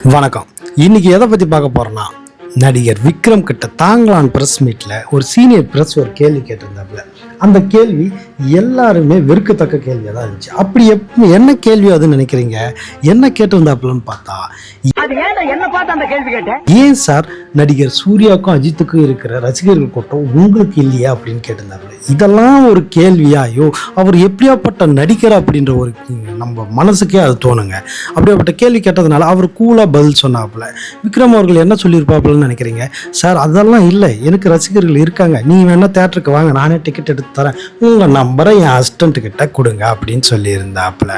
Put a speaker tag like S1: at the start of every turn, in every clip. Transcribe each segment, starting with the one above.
S1: வணக்கம். இன்னைக்கு எதை பற்றி பார்க்க போறோம்னா நடிகர் விக்ரம் கிட்ட தாங்கலான் ப்ரெஸ் மீட்டில் ஒரு சீனியர் ப்ரெஸ் ஒரு கேள்வி கேட்டிருந்தாப்புல. அந்த கேள்வி எல்லாருமே வெறுக்கத்தக்க கேள்வியாக தான் இருந்துச்சு. அப்படி எப் என்ன கேள்வி அதுன்னு நினைக்கிறீங்க? என்ன கேட்டிருந்தாப்புலன்னு பார்த்தா
S2: அது ஏன்டா என்ன பார்த்து அந்த கேள்வி கேட்டேன்
S1: ஏன் சார்? நடிகர் சூர்யாவுக்கும் அஜித்துக்கும் இருக்கிற ரசிகர்கள் கூட்டம் உங்களுக்கு இல்லையா அப்படின்னு கேட்டிருந்தாப்புல. இதெல்லாம் ஒரு கேள்வியாயோ அவர் எப்படியாப்பட்ட நடிகர் அப்படின்ற ஒரு நம்ம மனசுக்கே அது தோணுங்க. அப்படியாப்பட்ட கேள்வி கேட்டதுனால அவர் கூலாக பதில் சொன்னாப்புல. விக்ரம் அவர்கள் என்ன சொல்லியிருப்பாப்புலன்னு நினைக்கிறீங்க? சார் அதெல்லாம் இல்லை. எனக்கு ரசிகர்கள் இருக்காங்க. நீங்கள் வேணால் தேட்டருக்கு வாங்க. நானே டிக்கெட் எடுத்து தரேன். உங்கள் நம்பரை என் அசிஸ்டண்ட் கிட்ட கொடுங்க அப்படின்னு சொல்லியிருந்தாப்புல.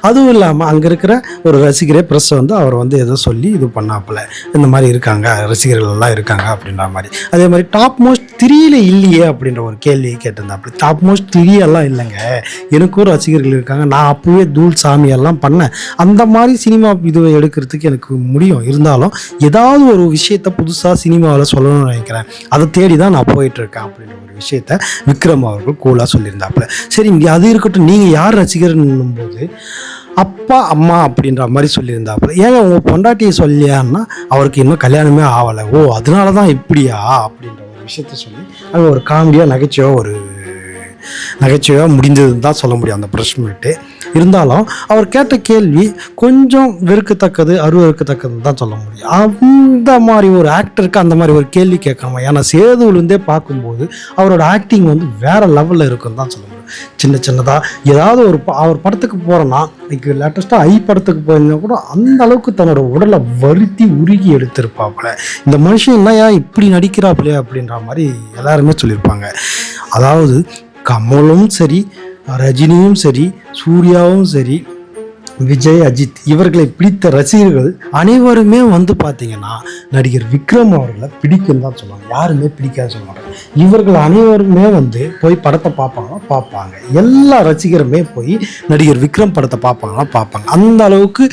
S1: அதுவும் இல்லாமல் அங்கே இருக்கிற ஒரு ரசிகரே ப்ரெஸ் வந்து அவர் வந்து ஏதோ சொல்லி இது பண்ணாப்புல. இந்த மாதிரி இருக்காங்க ரசிகர் எல்லாம் இருக்காங்க அப்படின்ற மாதிரி. அதே மாதிரி டாப் மோஸ்ட் த்ரீல இல்லையே அப்படின்ற ஒரு கேள்வியை கேட்டிருந்தாப்புல. டாப் மோஸ்ட் த்ரீ எல்லாம் இல்லைங்க. எனக்கும் ரசிகர்கள் இருக்காங்க. நான் அப்போவே தூள் சாமி எல்லாம் பண்ணேன். அந்த மாதிரி சினிமா இது எடுக்கிறதுக்கு எனக்கு முடியும். இருந்தாலும் ஏதாவது ஒரு விஷயத்த புதுசாக சினிமாவில் சொல்லணும்னு நினைக்கிறேன். அதை தேடி தான் நான் போயிட்டு இருக்கேன் அப்படின்ற ஒரு விஷயத்த விக்ரம் அவர்கள் கூலாக சொல்லியிருந்தாப்புல. சரி இங்கே அது இருக்கட்டும். நீங்கள் யார் ரசிகர்ன்னும் போது அப்பா அம்மா அப்படின்ற மாதிரி சொல்லியிருந்தாப்புல. ஏங்க உங்கள் பொண்டாட்டியை சொல்லியான்னா அவருக்கு இன்னும் கல்யாணமே ஆகலை. ஓ அதனால தான் இப்படியா? அப்படின்ற ஒரு விஷயத்த சொல்லி அது ஒரு காமெடியாக நகைச்சுவாக ஒரு நகைச்சுவையாக முடிஞ்சதுன்னு தான் சொல்ல முடியும் அந்த ப்ரெஸ் மீட்டு. இருந்தாலும் அவர் கேட்ட கேள்வி கொஞ்சம் வெறுக்கத்தக்கது அருவறுக்கத்தக்கதுன்னு தான் சொல்ல முடியும். அந்த மாதிரி ஒரு ஆக்டருக்கு அந்த மாதிரி ஒரு கேள்வி கேட்கணுமா ஏன்னா சேதுவிலேருந்தே பார்க்கும்போது அவரோட ஆக்டிங் வந்து வேறு லெவலில் இருக்குன்னு தான் சொல்ல முடியும். சின்ன சின்னதாக ஏதாவது ஒரு ப- அவர் படத்துக்கு போகிறோன்னா இன்னைக்கு லேட்டஸ்ட்டாக ஐ படத்துக்கு போயிருந்தா கூட அந்த அளவுக்கு தன்னோட உடலை வருத்தி உருகி எடுத்திருப்பாப்புல. இந்த மனுஷன் என்னையா இப்படி நடிக்கிறாப்புலையா அப்படின்ற மாதிரி எல்லாருமே சொல்லியிருப்பாங்க. அதாவது கமலும் சரி ரஜினியும் சரி சூர்யாவும் சரி விஜய் அஜித் இவர்களை பிடித்த ரசிகர்கள் அனைவருமே வந்து பார்த்தீங்கன்னா நடிகர் விக்ரம் அவர்களை பிடிக்கும் தான் சொல்லுவாங்க. யாருமே பிடிக்காது சொல்லுவாங்க இவர்கள் அனைவருமே வந்து போய் படத்தை பார்ப்பாங்க பார்ப்பாங்க. எல்லா ரசிகருமே போய் நடிகர் விக்ரம் படத்தை பார்ப்பாங்களா பார்ப்பாங்க. அந்த அளவுக்கு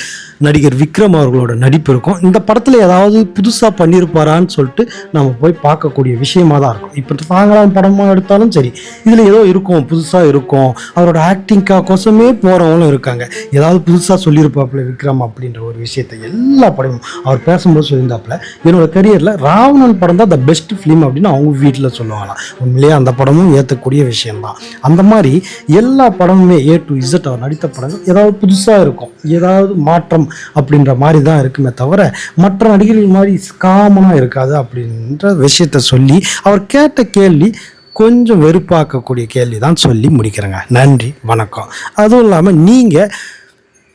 S1: நடிகர் விக்ரம் அவர்களோட நடிப்பு இருக்கும். இந்த படத்தில் ஏதாவது புதுசாக பண்ணியிருப்பாரான்னு சொல்லிட்டு நம்ம போய் பார்க்கக்கூடிய விஷயமா தான் இருக்கும். இப்போ தாங்கலாம் படமாக எடுத்தாலும் சரி இதில் ஏதோ இருக்கும் புதுசாக இருக்கும். அவரோட ஆக்டிங்காக கோசமே போகிறவங்களும் இருக்காங்க. ஏதாவது புதுசாக சொல்லியிருப்பாப்புல விக்ரம் அப்படின்ற ஒரு விஷயத்தை எல்லா படமும் அவர் பேசும்போது சொல்லியிருந்தாப்புல. என்னோட கரியரில் ராவணன் படம் தான் த பெஸ்ட் ஃபிலிம் அப்படின்னு அவங்க வீட்டில் சொல்லுவாங்களாம். உண்மையிலேயே அந்த படமும் ஏற்றக்கூடிய விஷயம்தான். அந்த மாதிரி எல்லா படமுமே ஏ டு இசட் அவர் நடித்த படங்கள் ஏதாவது புதுசாக இருக்கும். ஏதாவது மாற்றம் அப்படின்ற மாதிரி தான் இருக்குமே தவிர மற்ற நடிகர்கள் மாதிரி காமனாக இருக்காது அப்படின்ற விஷயத்த சொல்லி அவர் கேட்ட கேள்வி கொஞ்சம் வெறுப்பாக்கக்கூடிய கேள்வி தான் சொல்லி முடிக்கிறேங்க. நன்றி வணக்கம். அதுவும் இல்லாமல் நீங்கள்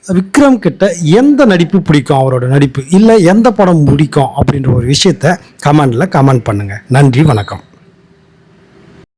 S1: விக்ரம் கிட்ட எந்த நடிப்பு பிடிக்கும் அவரோட நடிப்பு? இல்லை எந்த படம் பிடிக்கும் அப்படின்ற ஒரு விஷயத்த கமெண்டில் கமெண்ட் பண்ணுங்கள் நன்றி வணக்கம்.